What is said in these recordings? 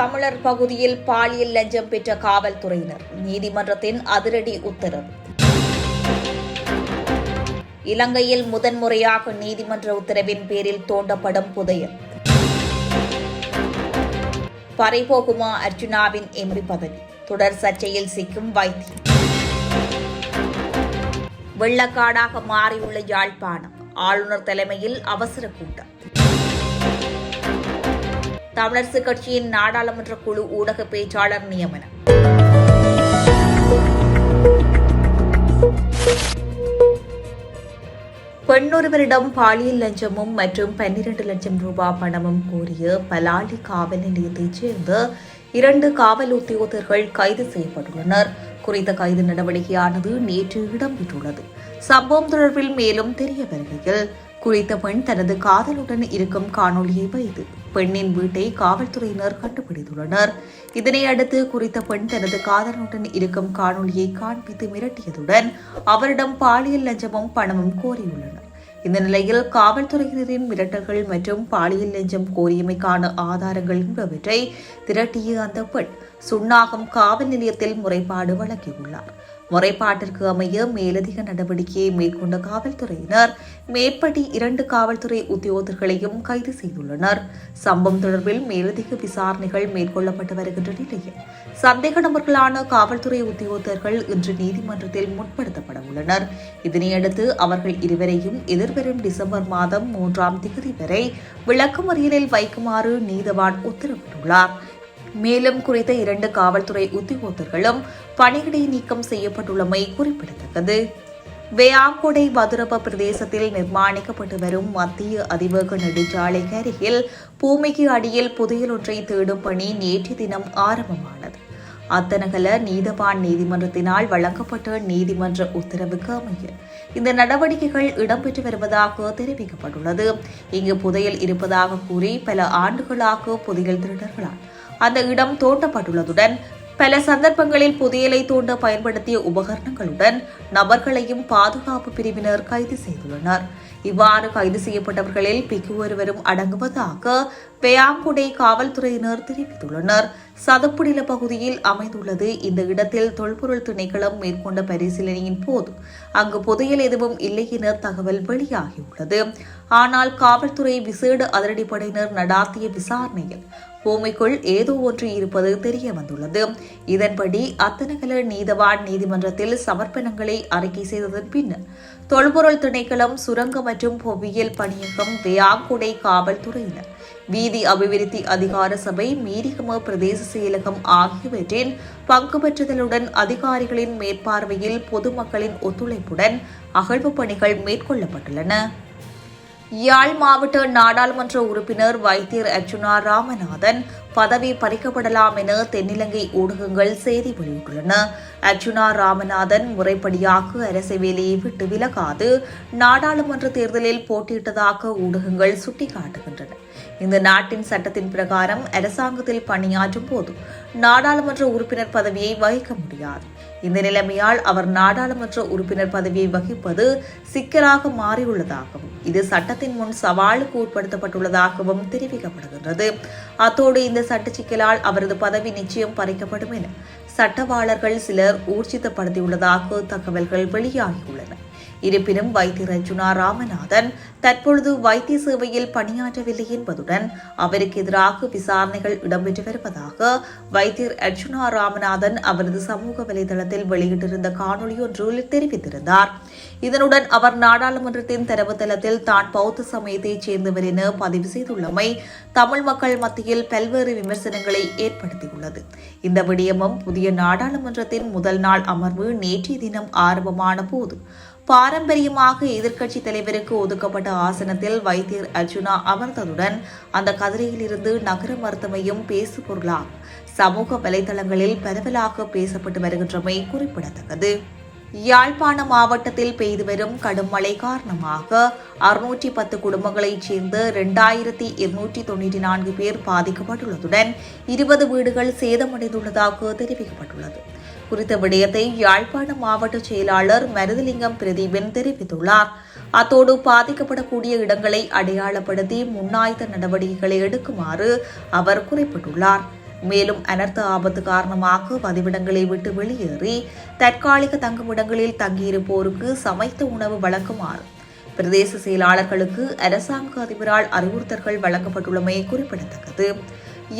தமிழர் பகுதியில் பாலியல் லஞ்சம் பெற்ற காவல்துறையினர். நீதிமன்றத்தின் அதிரடி உத்தரவு. இலங்கையில் முதன்முறையாக நீதிமன்ற உத்தரவின் பேரில் தோண்டப்படும் புதையல். பறைபோகுமா அர்ஜுனாவின் எம்ரி பதவி. தொடர் சர்ச்சையில் சிக்கும் வைத்தியம் வெள்ளக்காடாக மாறியுள்ள யாழ்ப்பாணம். ஆளுநர் தலைமையில் அவசர கூட்டம். தமிழரசு கட்சியின் நாடாளுமன்ற குழு ஊடக பேச்சாளர் நியமனம். பெண்ணொருவரிடம் பாலியல் லஞ்சமும் மற்றும் பன்னிரண்டு லட்சம் ரூபாய் பணமும் கோரிய பலாலி காவல் நிலையத்தைச் சேர்ந்த இரண்டு காவல் உத்தியோகர்கள் கைது செய்யப்பட்டுள்ளனர். குறித்த கைது நடவடிக்கையானது நேற்று இடம்பெற்றுள்ளது. சம்பவம் தொடர்பில் மேலும் தெரிய வருகையில் குறித்த பெண் தனது காதலுடன் இருக்கும் காணொலியை வைத்து பெண்ணின் வீட்டை காவல்துறையினர் கண்டுபிடித்துள்ளனர் இதனை அடுத்து குறித்த பெண் தனது காதலனுடன் இருக்கும் காணொளியை காண்பித்து மிரட்டியதுடன் அவரிடம் பாலியல் லஞ்சமும் பணமும் கோரியுள்ளனர். இந்த நிலையில் காவல்துறையினரின் மிரட்டல்கள் மற்றும் பாலியல் லஞ்சம் கோரியமைக்கான ஆதாரங்கள் என்பவற்றை திரட்டிய அந்த பெண் சுன்னாகம் காவல் நிலையத்தில் முறைப்பாடு வழங்கியுள்ளார். முறைப்பாட்டிற்கு அமைய மேலதிக நடவடிக்கையை மேற்கொண்ட காவல்துறையினர் மேற்படி இரண்டு காவல்துறை உத்தியோகர்களையும் கைது செய்துள்ளனர். சம்பவம் தொடர்பில் மேலதிக விசாரணைகள் மேற்கொள்ளப்பட்டு வருகின்ற நிலையில் சந்தேக நபர்களான காவல்துறை உத்தியோகர்கள் இன்று நீதிமன்றத்தில் முற்படுத்தப்பட உள்ளனர். இதனையடுத்து அவர்கள் இருவரையும் எதிர்வரும் டிசம்பர் மாதம் மூன்றாம் திகதி வரை விளக்கமறியலில் வைக்குமாறு நீதவான் உத்தரவிட்டுள்ளார். மேலும் குறித்த இரண்டு காவல்துறை உத்தியோகத்தர்களும் பணியிடை நீக்கம் செய்யப்பட்டுள்ளமை குறிப்பிடத்தக்கது. வேயாங்கொடை மதுரப பிரதேசத்தில் நிர்மாணிக்கப்பட்டு வரும் மத்திய அதிவேக நெடுஞ்சாலைக்கு அருகில் பூமிக்கு அடியில் புதையல் ஒன்றை தேடும் பணி நேற்று தினம் ஆரம்பமானது. அத்தனகல நீதவான் நீதிமன்றத்தினால் வழங்கப்பட்ட நீதிமன்ற உத்தரவுக்கு அமைய இந்த நடவடிக்கைகள் இடம்பெற்று வருவதாக தெரிவிக்கப்பட்டுள்ளது. இங்கு புதையல் இருப்பதாக கூறி பல ஆண்டுகளாக புதையல் திருடர்களால் அந்த இடம் தோண்டப்பட்டுள்ளதுடன் பல சந்தர்ப்பங்களில் புதையலை தோண்ட பயன்படுத்திய உபகரணங்களுடன் நபர்களையும் பாதுகாப்பு பிரிவினர் கைது செய்துள்ளனர். இவ்வாறு கைது செய்யப்பட்டவர்களில் பிக்கு ஒருவரும் அடங்குவதாக பெயாம்புடை காவல்துறையினர் தெரிவித்துள்ளனர். சதப்புடில பகுதியில் அமைந்துள்ளது. இந்த இடத்தில் தொல்பொருள் திணைக்களம் மேற்கொண்ட பரிசீலனையின் போது அங்கு புதையல் எதுவும் இல்லை என தகவல் வெளியாகியுள்ளது. ஆனால் காவல்துறை விசேட அதிரடிப்படையினர் நடாத்திய விசாரணையில் பூமிக்குள் ஏதோ ஒன்று இருப்பது தெரிய வந்துள்ளது இதன்படி அத்தனகல நீதவான் நீதிமன்றத்தில் சமர்ப்பணங்களை அறிக்கை செய்ததன் பின்னர் தொல்பொருள் திணைக்களம் சுரங்க மற்றும் புவியியல் பணியகம் வியாங்குடை காவல்துறையினர் வீதி அபிவிருத்தி அதிகார சபை மீரிகம பிரதேச செயலகம் ஆகியவற்றின் பங்கு பெற்றுதலுடன் அதிகாரிகளின் மேற்பார்வையில் பொதுமக்களின் ஒத்துழைப்புடன் அகழ்வு பணிகள் மேற்கொள்ளப்பட்டுள்ளன. யாழ் மாவட்ட நாடாளுமன்ற உறுப்பினர் வைத்தியர் அர்ஜுனா ராமநாதன் பதவி பறிக்கப்படலாம் என தென்னிலங்கை ஊடகங்கள் செய்தி வெளியிட்டுள்ளன. அர்ச்சுனா ராமநாதன் முறைப்படியாக அரசு வேலையை விட்டு விலகாது நாடாளுமன்ற தேர்தலில் போட்டியிட்டதாக ஊடகங்கள் சுட்டிக்காட்டுகின்றன. இந்த நாட்டின் சட்டத்தின் பிரகாரம் அரசாங்கத்தில் பணியாற்றும் போது நாடாளுமன்ற உறுப்பினர் பதவியை வகிக்க முடியாது. இந்த நிலைமையால் அவர் நாடாளுமன்ற உறுப்பினர் பதவியை வகிப்பது சிக்கலாக மாறியுள்ளதாகவும் இது சட்டத்தின் முன் சவாலுக்கு உட்படுத்தப்பட்டுள்ளதாகவும் தெரிவிக்கப்படுகின்றது. அத்தோடு இந்த சட்ட சிக்கலால் அவரது பதவி நிச்சயம் பறிக்கப்படும் என சட்டவாளர்கள் சிலர் ஊர்ஜிதப்படுத்தியுள்ளதாக தகவல்கள் வெளியாகியுள்ளன. இருப்பினும் வைத்திய அர்ஜுனா ராமநாதன் தற்பொழுது வைத்திய சேவையில் பணியாற்றவில்லை என்பதுடன் அவருக்கு எதிராக விசாரணைகள் இடம்பெற்று வருவதாக வைத்தியர் அர்ஜுனா ராமநாதன் அவரது சமூக வலைதளத்தில் வெளியிட்டிருந்த காணொலி ஒன்றில் தெரிவித்திருந்தார். இதனுடன் அவர் நாடாளுமன்றத்தின் தரவுத்தளத்தில் தான் பௌத்த சமயத்தைச் சேர்ந்தவர் என பதிவு செய்துள்ளமை தமிழ் மக்கள் மத்தியில் பல்வேறு விமர்சனங்களை ஏற்படுத்தியுள்ளது. இந்த விடயமும் புதிய நாடாளுமன்றத்தின் முதல் நாள் அமர்வு நேற்றைய தினம் ஆரம்பமான போது பாரம்பரியமாக எதிர்க்கட்சித் தலைவருக்கு ஒதுக்கப்பட்ட ஆசனத்தில் வைத்தியர் அர்ஜுனா அமர்ந்ததுடன் அந்த கதிரையிலிருந்து நகர மருத்துவமையும் பேசு பொருளாக சமூக வலைதளங்களில் பரவலாக பேசப்பட்டு வருகின்றமை குறிப்பிடத்தக்கது. யாழ்ப்பாண மாவட்டத்தில் பெய்து வரும் கடும் மழை காரணமாக அறுநூற்றி பத்து குடும்பங்களைச் சேர்ந்த இரண்டாயிரத்தி இருநூற்றி தொண்ணூற்றி நான்கு பேர் பாதிக்கப்பட்டுள்ளதுடன் இருபது வீடுகள் சேதமடைந்துள்ளதாக தெரிவிக்கப்பட்டுள்ளது. குறித்த விடயத்தை யாழ்ப்பாண மாவட்ட செயலாளர் மருதலிங்கம் பிரதீபன் தெரிவித்துள்ளார். அத்தோடு பாதிக்கப்படக்கூடிய இடங்களை அடையாளப்படுத்தி முன்னாய்த்த நடவடிக்கைகளை எடுக்குமாறு அவர் குறிப்பிட்டுள்ளார். மேலும் அனர்த்த ஆபத்து காரணமாக பதிவிடங்களை விட்டு வெளியேறி தற்காலிக தங்குமிடங்களில் தங்கியிருப்போருக்கு சமைத்த உணவு வழங்குமாறு பிரதேச செயலாளர்களுக்கு அரசாங்க அதிபரால் அறிவுறுத்தல்கள் வழங்கப்பட்டுள்ளமை குறிப்பிடத்தக்கது.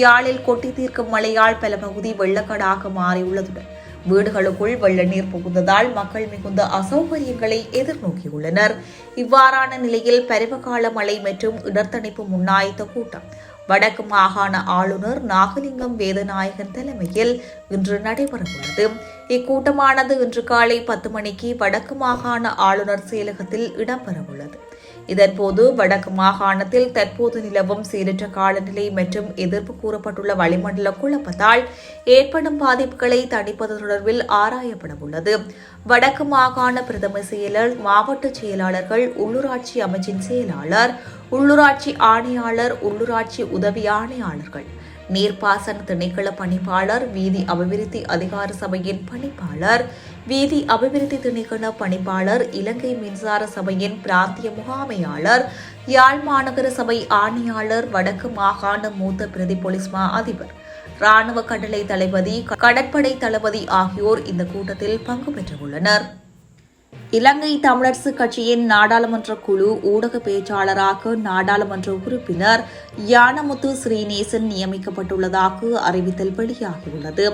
யாழில் கொட்டி தீர்க்கும் மழையால் பல பகுதி வெள்ளக்காடாக மாறியுள்ளதுடன் வீடுகளுக்குள் வெள்ள நீர் புகுந்ததால் மக்கள் மிகுந்த அசௌகரியங்களை எதிர்நோக்கியுள்ளனர். இவ்வாறான நிலையில் பருவகால மழை மற்றும் இடர்த்தணிப்பு முன்னாய்த்த கூட்டம். வடக்கு மாகாண ஆளுநர் நாகலிங்கம் வேதநாயகன் தலைமையில் இன்று நடைபெறவுள்ளது. இக்கூட்டமானது இன்று காலை பத்து மணிக்கு வடக்கு மாகாண ஆளுநர் செயலகத்தில் இடம்பெறவுள்ளது. இதன்போது வடக்கு மாகாணத்தில் தற்போது நிலவும் சீரற்ற காலநிலை மற்றும் எதிர்ப்பு கூறப்பட்டுள்ள வளிமண்டல குழப்பத்தால் ஏற்படும் பாதிப்புகளை தணிப்பது தொடர்பில் ஆராயப்பட உள்ளது. வடக்கு மாகாண பிரதம செயலர் மாவட்ட செயலாளர்கள் உள்ளூராட்சி அமைச்சின் செயலாளர் உள்ளூராட்சி ஆணையாளர் உள்ளூராட்சி உதவி ஆணையாளர்கள். நீர்ப்பாசன திணைக்கள பணிப்பாளர் வீதி அபிவிருத்தி அதிகார சபையின் பணிப்பாளர் வீதி அபிவிருத்தி திணைக்கள பணிப்பாளர் இலங்கை மின்சார சபையின் பிராந்திய முகாமையாளர் யாழ் மாநகர சபை ஆணையாளர் வடக்கு மாகாண மூத்த பிரதி போலீஸ் மா அதிபர். ராணுவ கடலை தளபதி கடற்படை தளபதி ஆகியோர் இந்த கூட்டத்தில் பங்கு பெற்றுள்ளனர். இலங்கை தமிழரசு கட்சியின் நாடாளுமன்ற குழு ஊடக பேச்சாளராக நாடாளுமன்ற உறுப்பினர் யானமுத்து ஸ்ரீநேசன் நியமிக்கப்பட்டுள்ளதாக அறிவித்தல் வெளியாகியுள்ளது.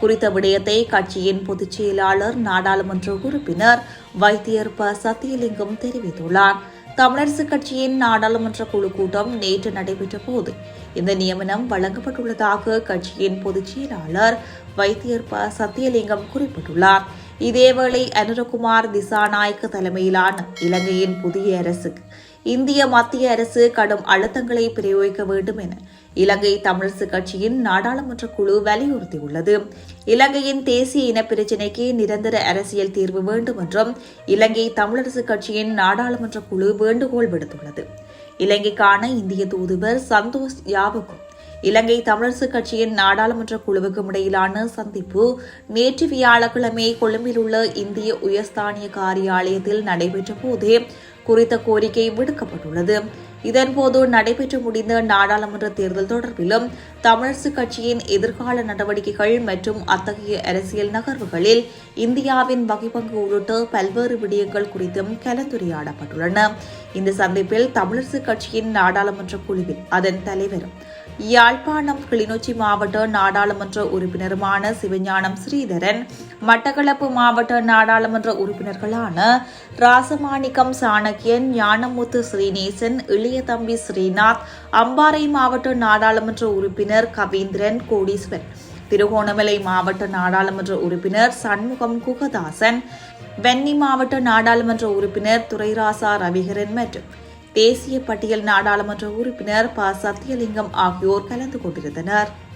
குறித்த விடயத்தை கட்சியின் பொதுச் செயலாளர் நாடாளுமன்ற உறுப்பினர் வைத்தியர் ப. சத்தியலிங்கம் தெரிவித்துள்ளார். தமிழரசு கட்சியின் நாடாளுமன்ற குழு கூட்டம் நேற்று நடைபெற்ற போது இந்த நியமனம் வழங்கப்பட்டுள்ளதாக கட்சியின் பொதுச் செயலாளர் வைத்தியர் ப. சத்தியலிங்கம் குறிப்பிட்டுள்ளார். இதேவேளை அனுரகுமார் திசாநாயக்க தலைமையிலான இலங்கையின் புதிய அரசுக்கு இந்திய மத்திய அரசு கடும் அழுத்தங்களை பிரயோகிக்க வேண்டும் என இலங்கை தமிழரசு கட்சியின் நாடாளுமன்ற குழு வலியுறுத்தியுள்ளது. இலங்கையின் தேசிய இன பிரச்சினைக்கு நிரந்தர அரசியல் தீர்வு வேண்டும் என்றும் இலங்கை தமிழரசு கட்சியின் நாடாளுமன்ற குழு வேண்டுகோள் விடுத்துள்ளது. இலங்கைக்கான இந்திய தூதுவர் சந்தோஷ் யாவுக்கும் இலங்கை தமிழரசுக் கட்சியின் நாடாளுமன்ற குழுவுக்கும் இடையிலான சந்திப்பு நேற்று வியாழக்கிழமை கொழும்பில் உள்ள இந்திய உயர்ஸ்தானிய காரியாலயத்தில் நடைபெற்ற போதே குறித்த கோரிக்கை விடுக்கப்பட்டுள்ளது. இதன்போது நடைபெற்று முடிந்த நாடாளுமன்ற தேர்தல் தொடர்பிலும் தமிழரசுக் கட்சியின் எதிர்கால நடவடிக்கைகள் மற்றும் அத்தகைய அரசியல் நகர்வுகளில் இந்தியாவின் வகைப்பங்கு உள்ளிட்ட பல்வேறு விடயங்கள் குறித்தும் கலந்துரையாடப்பட்டுள்ளன. இந்த சந்திப்பில் தமிழரசுக் கட்சியின் நாடாளுமன்ற குழுவில் அதன் தலைவரும் யாழ்ப்பாணம் கிளிநொச்சி மாவட்ட நாடாளுமன்ற உறுப்பினருமான சிவஞானம் ஸ்ரீதரன் மட்டக்களப்பு மாவட்ட நாடாளுமன்ற உறுப்பினர்களான ராசமாணிக்கம் சாணக்கியன் ஞானமுத்து ஸ்ரீநேசன் இளையதம்பி ஸ்ரீநாத் அம்பாறை மாவட்ட நாடாளுமன்ற உறுப்பினர் கவீந்திரன் கோடீஸ்வரன் திருகோணமலை மாவட்ட நாடாளுமன்ற உறுப்பினர் சண்முகம் குகதாசன் வென்னி மாவட்ட நாடாளுமன்ற உறுப்பினர் துரைராசா ரவிகரன் மற்றும் தேசிய பட்டியல் நாடாளுமன்ற உறுப்பினர் ப. சத்தியலிங்கம் ஆகியோர் கலந்து கொண்டிருந்தனர்.